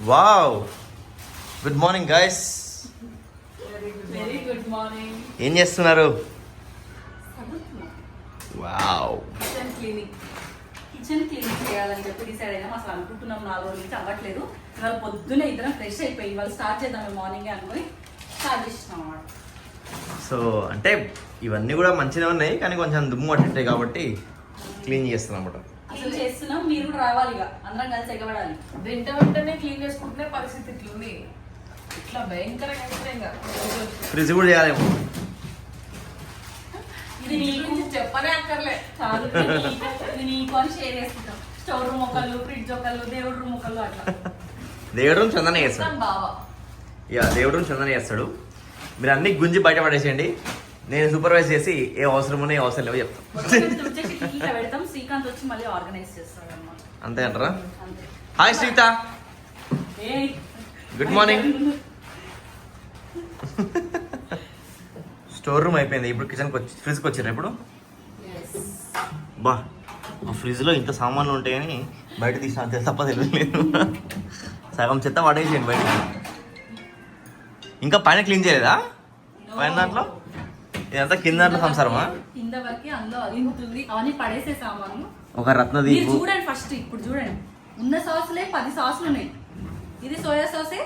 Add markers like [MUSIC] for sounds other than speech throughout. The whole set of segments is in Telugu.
Wow good morning guys very good morning ఏం చేస్తున్నారు? Wow kitchen cleaning kitchen cleaning చేయాలని చెప్పి డిసైడ్ అయినాం అసలు అనుకుంటున్నాం నాలుగు రోజుల నుంచి అవ్వట్లేదు. ఇవాళ పొద్దునే ఇద్దరం ఫ్రెష్ అయిపోయి ఇవాళ స్టార్ట్ చేద్దాం మార్నింగ్ అనుకుని స్టార్ట్ చేసినాం అన్నమాట. సో అంటే ఇవన్నీ కూడా మంచిగా ఉన్నాయి కానీ కొంచెం దుమ్ము పట్టింటాయి కాబట్టి క్లీన్ చేస్తున్నాం అనమాట అసలు చేస్తున్నాం మీరు కూడా రావాలి ఇక. అందరం కలిసి ఎగబడాలి. వెంట వెంటనే క్లీన్ చేసుకుంటే పరిస్థితి ఇట్లుంది. ఇట్లా భయంకరంగా ఫ్రిడ్జ్ కూడా చేయాలేమో ఇది నీకు గురించి చెప్పనే అక్కర్లే. చాలు. ఇది నీకు, అని షేర్ చేసుకుంటాం. స్టోర్ రూమ్ ఒకళ్ళు ఫ్రిడ్జ్ ఒకళ్ళు దేవుడు రూమ్ ఒకళ్ళు అట్లా. దేవుడు రూమ్ చందన చేస్తాడు. బావా. ఇక దేవుడు రూమ్ చందన చేస్తాడు. మీరు అన్ని గుంజి బయట పడేసేయండి. నేను సూపర్వైజ్ చేసి ఏ అవసరం ఉన్నాయి ఏ అవసరం లేవో చెప్తాను శ్రీకాంత్ వచ్చి మళ్ళీ ఆర్గనైజ్ చేస్తాడు అంతే అంటారా hi Sreetha good morning store room అయిపోయింది. ఇప్పుడు కిచెన్కి వచ్చి ఫ్రిడ్జ్కి వచ్చారు ఇప్పుడు? బా ఆ ఫ్రిడ్జ్లో ఇంత సామాన్లు ఉంటాయని బయట తీసిన అంతే తప్ప తెలియలేదు. సగం చెత్త పడేసేయండి బయట ఇంకా పైన క్లీన్ చేయలేదా? పైన దాంట్లో? ఇదంతా కింద సంసారమా? కింద వరకు అందులో అలిగుతుంది అవన్నీ పడేసే సామాను. ఒక రత్నదీపు చూడండి ఫస్ట్ ఇప్పుడు చూడండి. ఉన్న సాసులే పది సాసులు ఉన్నాయి. ఇది సోయా సాసే?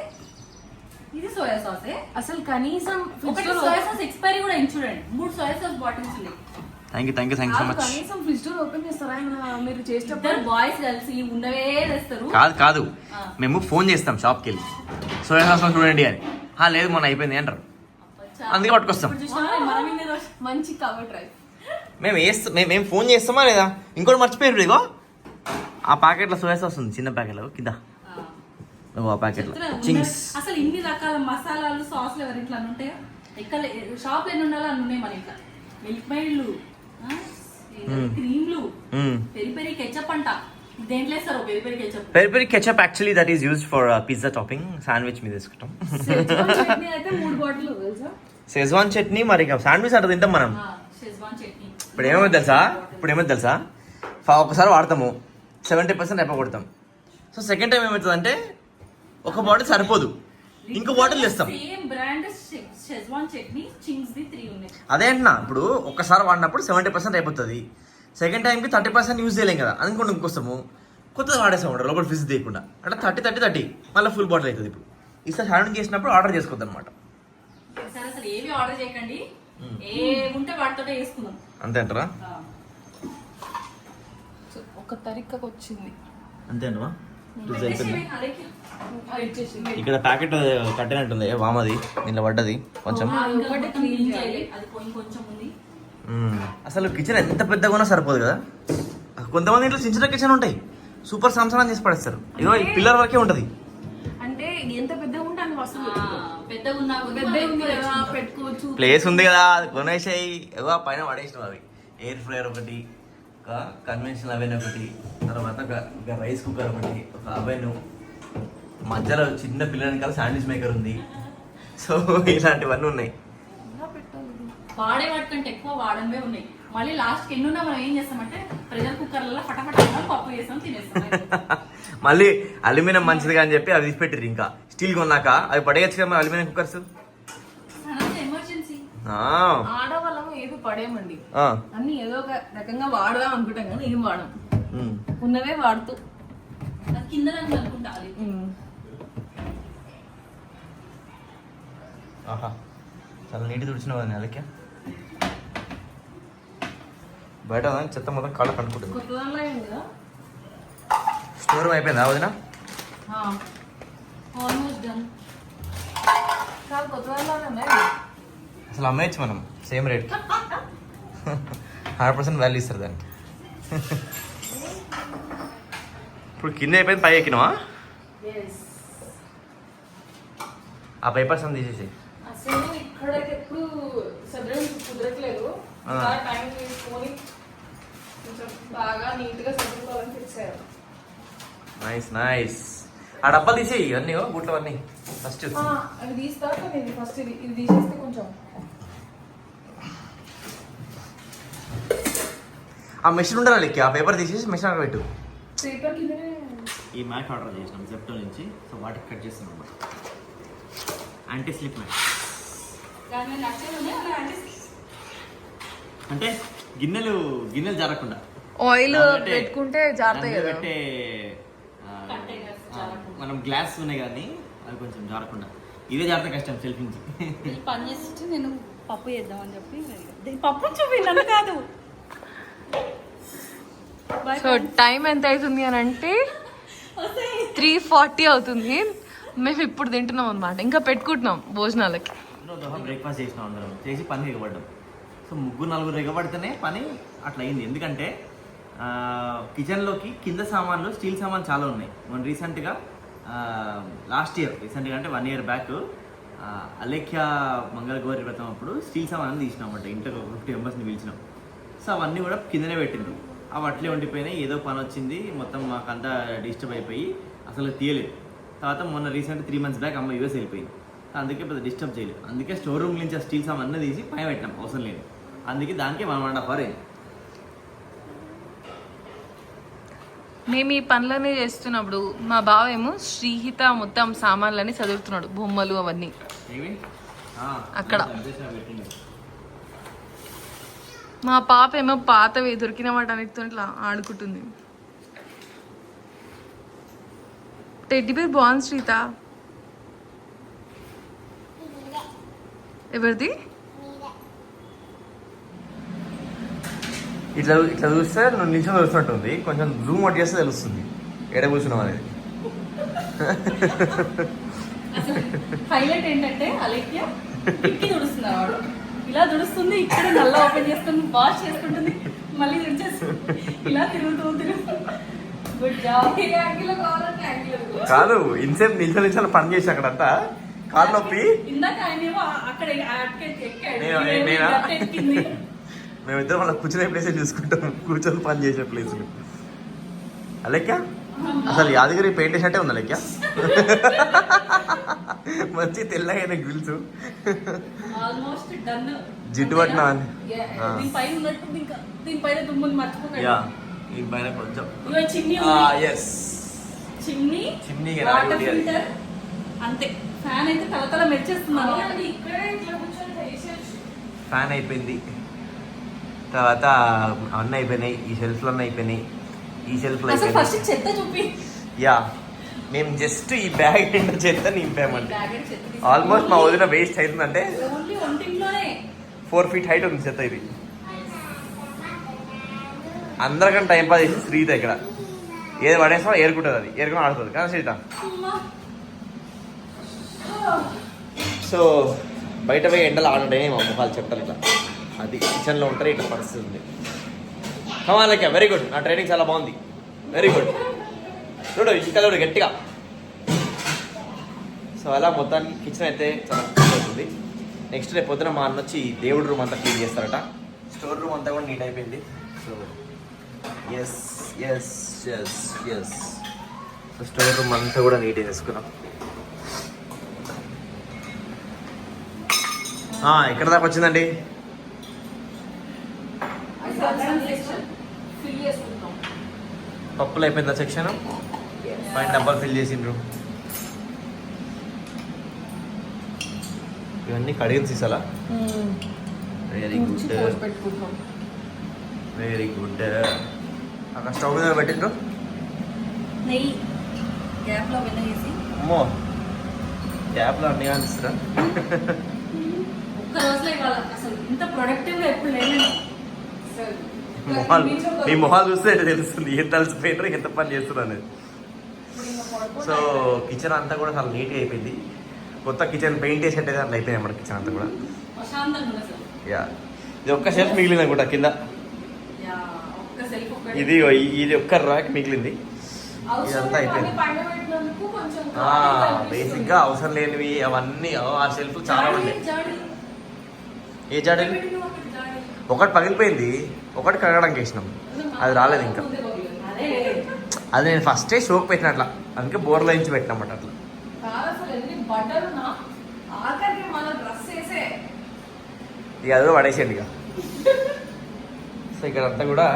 ఇది సోయా సాసే? అసలు కనీసం ఒకటి సోయా సాస్ ఎక్స్పైరీ కూడా అయింది చూడండి. మూడు సోయా సాస్ బాటిల్స్ ఉన్నాయి. Thank you thank you thank you so much కనీసం ఫ్రిడ్జ్ డోర్ ఓపెన్ చేస్తారా? ఆయన మీరు చేసేటప్పుడు? బాయ్స్ కలిసి ఉన్నవే తెస్తారు కాదు కాదు. మేము ఫోన్ చేస్తాం షాప్కి వెళ్ళి సోయా సాస్ చూడండి అని. "ఆ, లేదు మొన్న అయిపోయింది అంటారు. అందుకే పట్టుకొస్తాం. మంచి కవర్ డ్రైవ్ మేము వేస్తాం మేము మేము ఫోన్ చేస్తామా లేదా? ఇంకోటి మర్చిపోయారు ఇగో. ఆ ప్యాకెట్లో సోయా సాస్ ఉంది చిన్న ప్యాకెట్లో. కింద. ఆ. ప్యాకెట్లో. చింగ్స్. అసలు ఇన్ని రకాల మసాలాలు సాసులు ఎవరి ఇట్లా ఉంటాయా? ఎక్కడ ఎన్ని ఉండాలో అన్ని ఉన్నాయి మన ఇంట్లో. మిల్క్ క్రీమ్లు. పెరి పెరి కెచప్ అంట. Peri peri ketchup. Actually that is used for pizza topping sandwich మీద తీసుకుంటాం మూడు బాటిల్ సెజ్వాన్ చట్నీ మరి శాండ్విచ్ అంటే తింటాం మనం. షెజ్వాన్ ఇప్పుడు ఏమైంది తెలుసా? ఇప్పుడు ఏమైంది తెలుసా? ఒకసారి వాడతాము. సెవెంటీ పర్సెంట్ అయిపోగొడతాం సో సెకండ్ టైం ఏమవుతుందంటే ఒక బాటిల్ సరిపోదు. ఇంకో బాటిల్ షెజ్వాన్ ఉన్నాయి అదే అంటున్నా. ఇప్పుడు ఒక్కసారి వాడినప్పుడు సెవెంటీ పర్సెంట్ అయిపోతుంది. సెకండ్ టైంకి థర్టీ పర్సెంట్ యూజ్ చేయలేం కదా. అనుకుంటే ఇంకొస్తాము. కొత్తది వాడేసాం ఉంటారు లోపల ఫిజ్ తీయకుండా అంటే థర్టీ థర్టీ థర్టీ మళ్ళీ ఫుల్ బాటిల్ అవుతుంది ఇప్పుడు. ఈసారి హ్యాండ్ చేసినప్పుడు ఆర్డర్ చేసుకోవద్దు అనమాట అసలు ఏవి ఆర్డర్ చేయకండి. ఏ ఉంటే వాటితోటే వేసుకుందాం. అంతే అంటారా? ఆ. ఒక తరిక్కకు వచ్చింది అంతే అంటవా? పెట్టేసేయ్, అరేకి. ఆ, ఇచ్చేసింది ఇక్కడ ప్యాకెట్ కట్టినట్టుంది. వామది? దీంట్లో పడ్డది. కొంచెం. అసలు కిచెన్ ఎంత పెద్దగా ఉన్నా సరిపోదు కదా. కొంతమంది ఇంట్లో చిన్న చిన్న కిచెన్ ఉంటాయి. సూపర్ సంసారం చేసి పడేస్తారు. ఇదో ఈ పిల్లర్ వరకే ఉంటుంది. అంటే ఎంత పెద్దగా ఉంటే కదా. పెట్టుకోవచ్చు. ప్లేస్ ఉంది కదా అది కొనేసాయి. ఏవో పైన పడేసినావు అవి ఎయిర్ ఫ్రైయర్ ఒకటి ఒక కన్వెన్షనల్ అవెన్ ఒకటి తర్వాత ఒక రైస్ కుక్కర్ ఒకటి ఒక అవెన్ మధ్యలో చిన్న పిల్లల కలిసి శాండ్విచ్ మేకర్ ఉంది. సో ఇలాంటివన్నీ ఉన్నాయి? వాడే వాటికంటే ఎక్కువ వాడనివే ఉన్నాయి. మళ్ళీ లాస్ట్ ఎన్ని ఉన్నా మనం ఏం చేస్తామంటే ప్రెషర్ కుక్కర్లలో ఫటాఫట పప్పు చేస్తాం తినేస్తాం. [LAUGHS] మళ్ళీ అల్యూమినియం మంచిది అని చెప్పి అవి తీసిపెట్టిర్రు ఇంకా. స్టీల్ కొన్నాక అవి పడేయచ్చు కదా మరి అల్యూమినియం కుక్కర్స్? ఎమర్జెన్సీ. ఆడవాళ్ళం ఏది పడేయమండి. అన్ని ఏదో ఒక రకంగా వాడదాం అనుకుంటాం కానీ ఏం వాడం. ఉమ్. ఉన్నవే వాడుతూ. అది కింద ఆహా. చాలా నీటి తుడిచినావు అని అలకే బయట చెత్త మొత్తం కాళ్ళ కనుక్కుంటుంది కొత్త దానిలో అయింది కదా. స్టోర్ అయిపోయిందా వదిన? ఆల్మోస్ట్ డన్ కాదు అసలు అమ్మేయచ్చు మనం same rate hundred percent value ఇస్తారు దానికి. ఇప్పుడు కింద అయిపోయింది పై ఎక్కినావా? ఆ పేపర్స్ అన్ని తీసేసి అసలు ఇక్కడైతే ఎప్పుడు సదరం కుదరట్లేదు ఆ. బాగా టైం తీసుకొని కొంచెం బాగా నీట్గా సర్దుకోవాలని ఫిక్స్ అయ్యారు నైస్ నైస్ ఆ డబ్బాలు తీసేయి అన్నీ గుట్లు అన్నీ ఫస్ట్ ఆ, అవి ఫస్ట్ ఇది ఇది తీసేస్తే కొంచెం. ఆ మెషిన్ ఉండాలి లెక్కి ఆ పేపర్ తీసేసి మెషిన్ అక్కడ పెట్టు. పేపర్ కిందనే ఈ మ్యాట్ ఆర్డర్ చేసినాం జెప్టో నుంచి. సో వాటికి కట్ చేస్తున్నాం అన్నమాట. యాంటీ స్లిప్ మ్యాట్ అంటే అంటే గిన్నెలు గిన్నెలు జరగకుండా ఆయిల్ పెట్టుకుంటే జారుతాయి పెట్టే ఆ, Containers ఆ, జారకుండా. మనం గ్లాస్ ఉన్నాయి కానీ అవి కొంచెం జారకుండా. ఇదే జాగ్రత్త కష్టం సెల్ఫ్ నుంచి పని చేస్తుంటే నేను పప్పు చేద్దామని చెప్పి దీని పప్పు చూపి నన్ను కాదు. సో. టైం ఎంత అవుతుంది అని అంటే. త్రీ ఫార్టీ అవుతుంది. మేము ఇప్పుడు తింటున్నాం అనమాట ఇంకా పెట్టుకుంటున్నాం భోజనాలకి. బ్రేక్ఫాస్ట్ చేసినాం అందరం. చేసి పని ఎగబడ్డాం సో ముగ్గురు నలుగురు ఎగబడితేనే పని అట్లా అయింది. ఎందుకంటే ఆ, కిచెన్లోకి కింద సామాన్లు స్టీల్ సామాన్లు చాలా ఉన్నాయి. మనం రీసెంట్గా లాస్ట్ ఇయర్ రీసెంట్గా అంటే one year back Alekhya Mangalagauri వ్రతం అప్పుడు స్టీల్ సామాన్లు తీసినాం అన్నమాట ఇంట్లో ఒక ఫిఫ్టీ మెంబర్స్ని పిలిచినాం. సో అవన్నీ కూడా కిందనే పెట్టిండ్రు. అవి అట్లే ఉండిపోయినాయి. ఏదో పని వచ్చింది. మొత్తం మాకంతా డిస్టర్బ్ అయిపోయి అసలు తీయలేదు. తర్వాత మొన్న రీసెంట్ త్రీ మంత్స్ బ్యాక్ అమ్మ యూఎస్ వెళ్ళిపోయింది. అందుకే పెద్ద డిస్టర్బ్ చేయలేదు. అందుకే స్టోర్ రూమ్ నుంచి ఆ స్టీల్ సామాన్ అన్నీ తీసి పైన పెట్టినాం. అవసరం లేదు. అందుకే దానికే వన్ అండ్ హాఫ్ అవర్ అయింది. మేము ఈ పనులన్నీ చేస్తున్నప్పుడు మా బావ ఏమో శ్రీహిత మొత్తం సామాన్లన్నీ చదువుతున్నాడు బొమ్మలు అవన్నీ. అక్కడ. మా పాప ఏమో పాతవి దొరికిన వాటి అన్నిటితో ఇట్లా ఆడుకుంటుంది. టెడ్డి పేరు బాగుంది శ్రీత. ఎవరిది? ఇట్లా ఇట్లా చూస్తే నువ్వు నిల్చొని చూస్తున్నట్టుంది. కొంచెం జూమ్ అవుట్ చేస్తే తెలుస్తుంది. ఎడ కూర్చున్నావు అనేది. హైలైట్ ఏంటంటే ఇలా తుడుస్తుంది ఇక్కడ నల్ల ఓపెన్ చేసుకుని వాష్ చేసుకుంటుంది మళ్ళీ తుడిచేస్తుంది. ఇలా తిరుగుతూ కాదు ఇన్సేపు నిల్చొని నిల్చొని పని చేసి అక్కడంతా. కాలు నొప్పి? ఇందాక ఆయన అక్కడ అటుకే ఎక్కాడు. నేను- మేమిద్దరం అలా కూర్చునే ప్లేసే చూసుకుంటాం. కూర్చొని పని చేసే ప్లేస్ అలెక్క అసలు యాదగిరి పెయింట్ వేసినట్టే ఉంది అలెక్క మంచి తెల్లగైన గ్రిల్స్ ఆల్మోస్ట్ డన్ జిడ్డు పట్టినా. దీనిపైన దీనిపైన యా ఈ పైన కొంచెం. ఎస్ చిమ్నీ చిమ్నీ అంతే. ఫ్యాన్ అయితే తలతల మెచ్చేస్తున్నాను ఫ్యాన్ అయిపోయింది. తర్వాత అన్నీ అయిపోయినాయి ఈ షెల్ఫ్లు అన్నీ అయిపోయినాయి. ఈ ఫస్ట్ అయిపోయినాయి. యా మేము జస్ట్ ఈ బ్యాగ్ నిండా చెత్త నింపామండి. ఆల్మోస్ట్ మా వదిన వేస్ట్ అవుతుందంటే ఫోర్ ఫీట్ హైట్ ఉంది చెత్త ఇది. అందరికంటే టైం పాస్ చేసి శ్రీత ఇక్కడ. ఏది పడేస్తాం ఏరుకుంటుంది అది ఏరుకుని ఆడుతుంది. కదా శ్రీత. సో బయట పోయి ఎండలు ఆడంటే మా ముఖాలు చెప్తారు ఇట్లా. అది కిచెన్లో ఉంటారు ఇట్లా పరిస్థితి ఉంది. కమాలకే వెరీ గుడ్ నా ట్రైనింగ్ చాలా బాగుంది. వెరీ గుడ్ చూడు ఇంకా చూడు గట్టిగా. సో అలా మొత్తానికి కిచెన్ అయితే చాలా అవుతుంది. నెక్స్ట్ రేపు పొద్దున మా అన్న వచ్చి దేవుడి రూమ్ అంతా క్లీన్ చేస్తారట. స్టోర్ రూమ్ అంతా కూడా నీట్ అయిపోయింది. So yes yes yes yes so store room అంతా కూడా నీట్ చేసుకున్నాం. ఎక్కడ దాకా వచ్చిందండి? పప్పులు అయిపోయిందా సెక్షన్ పైన డబ్బాలు ఫిల్ చేసిండ్రు. ఇవన్నీ కడిగిన సీసాలా? వెరీ గుడ్ వెరీ గుడ్ అక్కడ స్టవ్ మీద పెట్టిండ్రు? నెయ్యి. గ్యాప్లో అమ్మో. ట్యాప్లో అన్నీ కానిస్తారా ఒక్క రోజులో ఇవాళ అసలు ఇంత ప్రొడక్టివ్గా ఎప్పుడు నేను. మొహాలు మీ మొహాలు చూస్తే తెలుస్తుంది ఎంత అలసిపోయినారు ఎంత పని చేస్తున్నారు అనేది. సో కిచెన్ అంతా కూడా చాలా నీట్గా అయిపోయింది. కొత్త కిచెన్ పెయింట్ వేసేట్టు అట్లా అయిపోయింది మన కిచెన్ అంతా కూడా. యా. ఇది ఒక్క షెల్ఫ్ మిగిలింది అనుకుంటా కింద. ఇది ఇది ఒక్క ర్యాక్ మిగిలింది. ఇదంతా అయిపోయింది. బేసిక్గా అవసరం లేనివి అవన్నీ ఆ షెల్ఫ్ చాలా ఉన్నాయి. ఏ జాడి ఒకటి పగిలిపోయింది ఒకటి కడగడానికి వేసినాం అది రాలేదు ఇంకా. అది నేను ఫస్టే షోక్ పెట్టిన అట్లా. అందుకే బోర్లో నుంచి పెట్టినమాట అట్లా. ఇక అదో పడేసేయండి ఇక. సో ఇక్కడ అంతా కూడా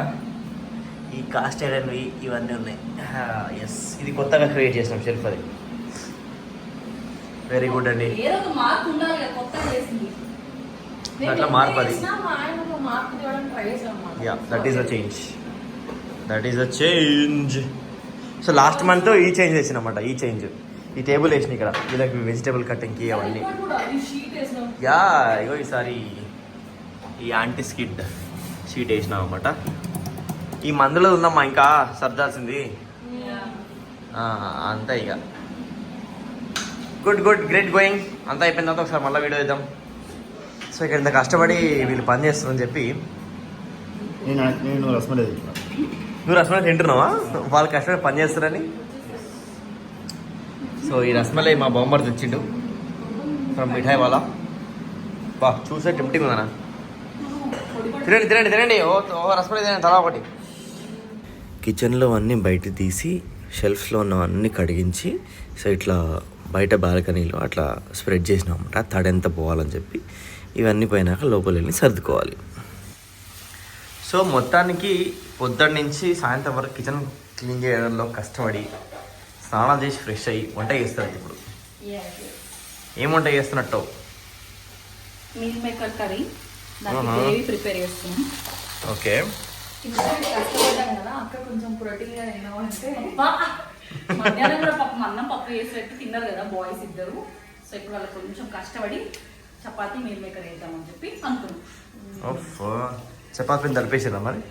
ఈ కాస్ట్ ఐరన్వి ఇవన్నీ ఉన్నాయి. ఎస్ ఇది కొత్తగా క్రియేట్ చేసినాం షెల్ఫ్ అది. వెరీ గుడ్ అండి. అట్లా మార్పు అది. Yeah that is the change that is the change so last month ఈ చేంజ్ చేసినమాట ఈ చేంజ్ ఈ టేబుల్ వేసిన ఇక్కడ వీళ్ళకి వెజిటేబుల్ కటింగ్కి అవన్నీ. యా ఇగో ఈసారి ఈ యాంటీ స్కిడ్ షీట్ వేసినాం అనమాట ఈ మందులో ఉందమ్మా ఇంకా సర్దాల్సింది. అంతే ఇక గుడ్ గుడ్ గ్రేట్ గోయింగ్ అంతా అయిపోయిన తర్వాత ఒకసారి మళ్ళీ వీడియో ఇద్దాం సో ఇక్కడ ఇంత కష్టపడి వీళ్ళు పని చేస్తున్నారని చెప్పి నేను నేను రసమలే తింటున్నా. నువ్వు రసమలై తింటున్నావా? వాళ్ళు కష్టపడి పని చేస్తారని సో ఈ రసమలై మా బొమ్మర్ తెచ్చిండు. ఫ్రమ్ మిఠాయి వాళ్ళ బా చూసే టెంప్టింగ్ ఉందనా తినండి తినండి తినండి. ఓ ఓ రసమలై తినండి తలా ఒకటి. కిచెన్లో అన్నీ బయట తీసి షెల్ఫ్లో ఉన్నవన్నీ కడిగించి సో ఇట్లా బయట బాల్కనీలో అట్లా స్ప్రెడ్ చేసినాం. అనమాట తడెంత పోవాలని చెప్పి. ఇవన్నీ పోయినాక లోపల వెళ్ళి సర్దుకోవాలి. సో మొత్తానికి పొద్దున్న నుంచి సాయంత్రం వరకు కిచెన్ క్లీన్ చేయడంలో కష్టపడి స్నానం చేసి ఫ్రెష్ అయ్యి వంట చేస్తారు ఇప్పుడు. ఏం వంట చేస్తున్నట్టు? Meal maker curry. దానికి ఆహా. గ్రేవీ ప్రిపేర్ చేస్తున్నాం. ఓకే. కొంచెం ప్రోటీన్! మధ్యాహ్నం కూడా పప్పు అన్నం పప్పు చేసి పెట్టి తిన్నారు కదా బాయ్స్ ఇద్దరు. సో ఇప్పుడు వాళ్ళకి కొంచెం కష్టపడి చపాతీ మీల్ మేకర్ వేద్దామని చెప్పి అనుకున్నాం. చపాతీ పిండి తలిపేసిరా మరి?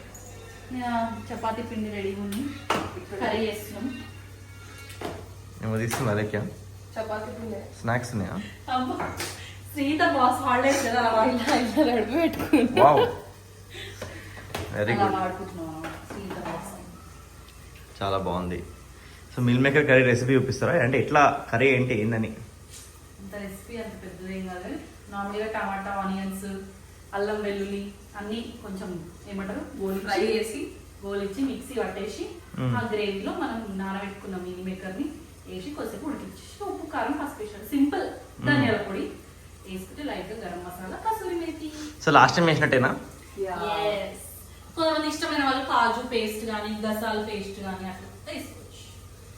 చపాతీ పిండి రెడీగా ఉంది. కర్రీ చేస్తున్నాం. ఏమో తీసుకున్నా లెక్క చపాతీ పిండి. స్నాక్స్ ఉన్నాయా! సీత బాస్ హాలిడేస్ కదా ఇలా ఇలా రెడీ వావ్. వెరీ గుడ్ చాలా బాగుంది. So meal maker curry recipe చూపిస్తారా? అంటే ఎట్లా కర్రీ ఏంటి ఏందని? రెసిపీ అంత పెద్దదేం కాదు. నార్మల్గా టమాటా ఆనియన్స్ అల్లం వెల్లుల్లి అన్ని కొంచెం ఏమంటారు? గోలి ఫ్రై చేసి గోలిచ్చి మిక్సీ పట్టేసి. ఆ గ్రేవీలో మనం నానబెట్టుకున్న మీల్ మేకర్ని వేసి కొద్దిసేపు ఉడికించేసి ఉప్పు కారం పసుపు వేసాడు సింపుల్. ధనియాల పొడి వేసుకుంటే light garam masala kasuri methi. So last time వేసినట్టేనా. కొంతమంది ఇష్టమైన వాళ్ళు కాజు పేస్ట్ కానీ గసాల పేస్ట్ కానీ అట్లా వేసుకోవచ్చు.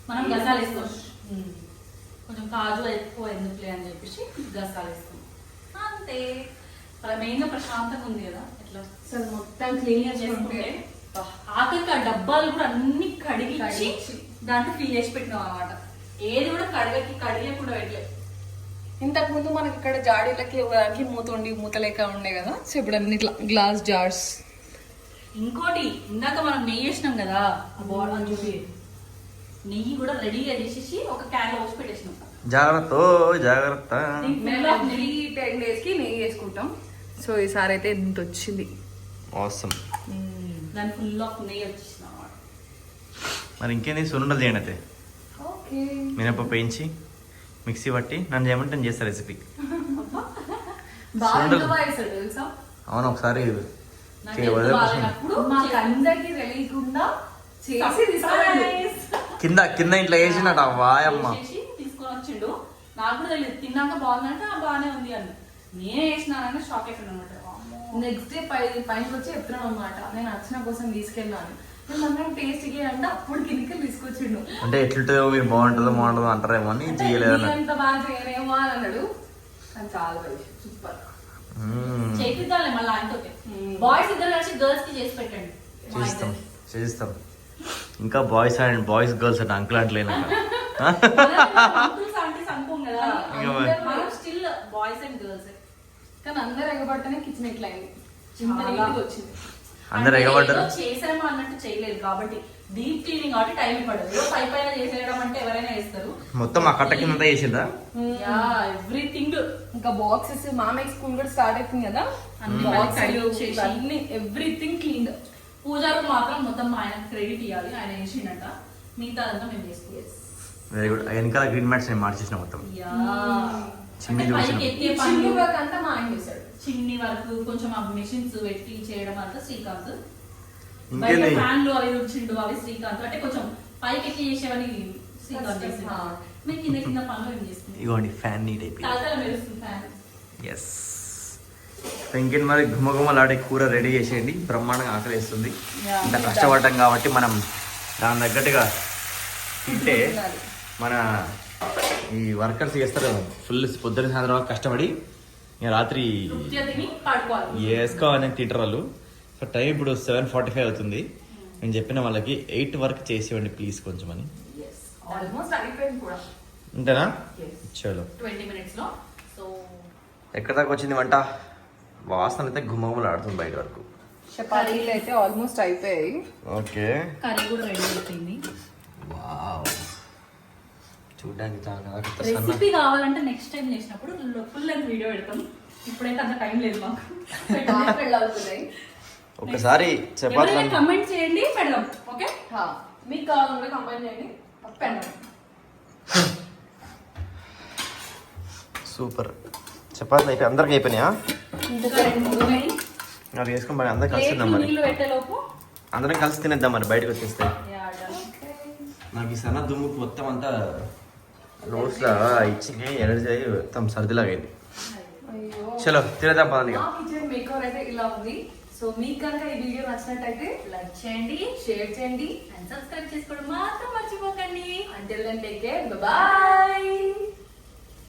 మనం గసాలు వేసుకోవచ్చు. కొంచెం కాజు ఎక్కువ ఎందుకులే అని చెప్పేసి గసాలు వేసుకున్నాం అంతే మెయిన్గా ప్రశాంతంగా ఉంది కదా ఎట్లా? అసలు మొత్తం క్లీన్ చేసుకుంటే. ఆఖరికి ఆ డబ్బాలు కూడా అన్ని కడిగి. దాంట్లో ఫిల్ చేసి పెట్టినాం అనమాట ఏది కూడా కడగకి కడిగకుండా పెట్టలేదు ఇంతకు ముందు మనకి ఇక్కడ జాడీలకి ఒకదానికి మూత ఉండి మూత లేక ఉండే కదా సో ఇప్పుడు అన్ని ఇట్లా గ్లాస్ జార్స్ ఇంకోటి ఇందాక మనం నెయ్యి వేసినాం కదా అని చూపి నెయ్యి కూడా రెడీగా చేసేసి ఒక క్యాన్లో పోసి పెట్టేసినాం. జాగ్రత్త జాగ్రత్త. టెన్ నెయ్యి వేసుకుంటాం. సో ఈసారి అయితే ఇంత వచ్చింది. అవసరం దాని ఫుల్ ఆఫ్ నెయ్యి వచ్చేసిన అనమాట మరి ఇంకేంది? సున్నుండలు చేయండి అయితే. ఓకే. మినపప్పు వేయించి మిక్సీ పట్టి నన్ను చేయమంటే నేను చేస్తా [LAUGHS] రెసిపీ అవును ఒకసారి! కింద కింద ఇంట్లో వేసినట వాయమ్మ. నాకు కూడా తెలియదు తిన్నాక బాగుందంటే "ఆ, బాగానే ఉంది అని నేనే వేసినానంటే షాక్ అయిపోయాను అనమాట నెక్స్ట్ డే పై పైకి వచ్చి చెప్తున్నాను అనమాట నేను వచ్చిన కోసం తీసుకెళ్ళాను నేను మనం టేస్ట్ అంటే అప్పుడు కిందికి తీసుకొచ్చిండు. అంటే ఎట్లుంటుందో మీరు బాగుంటుందో బాగుంటుందో అంటారేమో అని చేయలేదన్న. అంత బాగా చేయనేమో అని అన్నాడు. కానీ చాలా సూపర్. చేపిద్దాంలే మళ్ళీ Hmm. బాయ్స్ ఇద్దరు కలిసి గర్ల్స్కి చేసి పెట్టండి. చేస్తాం. చేస్తాం ఇంకా బాయ్స్ అండ్ బాయ్స్ గర్ల్స్ అంటే అంకుల్ అండ్ గర్ల్స్ కానీ అందరు ఎగబడితేనే కిచెన్ ఇట్లా అయింది. ఇంత చాలా. నీట్గా వచ్చింది. అందరు ఎగబడ్డారు? చేసాము అన్నట్టు చేయలేదు కాబట్టి డీప్ క్లీనింగ్ కాబట్టి టైం పడదు పై పైన చేసేయడం అంటే ఎవరైనా చేస్తారు. మొత్తం ఆ కట్ట కింద చేసిందా యా ఎవ్రీథింగ్ ఇంకా బాక్సెస్ మామయ్య స్కూల్ కూడా స్టార్ట్ అవుతుంది కదా? అన్ని బాక్స్ అన్ని ఎవ్రీథింగ్ క్లీన్ పూజాకు మాత్రం మొత్తం ఆయన క్రెడిట్ ఇవ్వాలి ఆయన వేసిండట మిగతా అంతా మేము చేసుకోవాలి వెరీ గుడ్ వెనకాల గ్రీన్ మ్యాట్స్ నేను మార్చేసిన మొత్తం. చూసిన. ఎత్తే చిన్ని పనులు వర్క్ అంతా మా ఆయన చేశాడు. చిన్ని వరకు కొంచెం ఆ మెషిన్స్ పెట్టి చేయడం అంతా శ్రీకాంత్. ఫ్యాన్లు అవి ఉంచిండు అవి శ్రీకాంత్. అంటే కొంచెం పైకి ఎక్కి చేసేవని శ్రీకాంత్ చేసిండు. ఆ. మేము కింద కింద పనులు ఏం చేస్తుంది ఇగోండి ఫ్యాన్ నీట్ అయిపోయింది తలతల మెరుస్తుంది ఫ్యాన్. ఎస్ ఇంకేంటి మరి? గుమ్మగుమ్మలాడే కూర రెడీ చేసేయండి. బ్రహ్మాండంగా ఆకలిస్తుంది. ఇంత కష్టపడ్డాం కాబట్టి మనం దాని తగ్గట్టుగా తింటే మన ఈ వర్కర్స్ చేస్తారు ఫుల్ పొద్దున సాయంత్రం కష్టపడి రాత్రి వేసుకోవాలని తింటారు వాళ్ళు. సో టైం ఇప్పుడు సెవెన్ ఫార్టీ ఫైవ్ అవుతుంది. నేను చెప్పిన వాళ్ళకి ఎయిట్ వరకు చేసేవండి ప్లీజ్ కొంచెం అని అంతేనా. చలో. ఎక్కడ దాకా వచ్చింది వంట? వాసన అయితే గుమ్మగుమ్మలు ఆడుతుంది బయట వరకు. చపాతీలు అయితే ఆల్మోస్ట్ అయిపోయాయి. ఓకే. కర్రీ కూడా రెడీ అయిపోయింది. వావ్. చూడడానికి చాలా రెసిపీ కావాలంటే నెక్స్ట్ టైం చేసినప్పుడు ఫుల్ లెంత్ వీడియో పెడతాం. ఇప్పుడైతే అంత టైం లేదు మాకు. అవుతున్నాయి ఒకసారి చపాతీలు కమెంట్ చేయండి పెడదాం. ఓకే మీకు కావాలంటే కంబైన్ చేయండి. పెండం సూపర్. చపాతీలు అయిపోయి అందరికి అయిపోయినాయా? ఇంకా రెండు వేసుకొని మరి అందరం కలిసి తిందాం మరి. అందరం కలిసి తినేద్దాం మరి బయటకు వచ్చేస్తే. నాకు ఈ సన్న దుమ్ము మొత్తం అంతా రోడ్స్లా ఇచ్చి ఎనర్జీ అయ్యి మొత్తం సర్దిలాగా అయింది. చలో తినేద్దాం పదండి మేకవర్ అయితే ఇలా ఉంది. సో మీకు కనుక ఈ వీడియో నచ్చినట్టయితే లైక్ చేయండి షేర్ చేయండి అండ్ సబ్స్క్రైబ్ చేసుకోవడం మాత్రం మర్చిపోకండి. అంటే టేక్ కేర్ బాయ్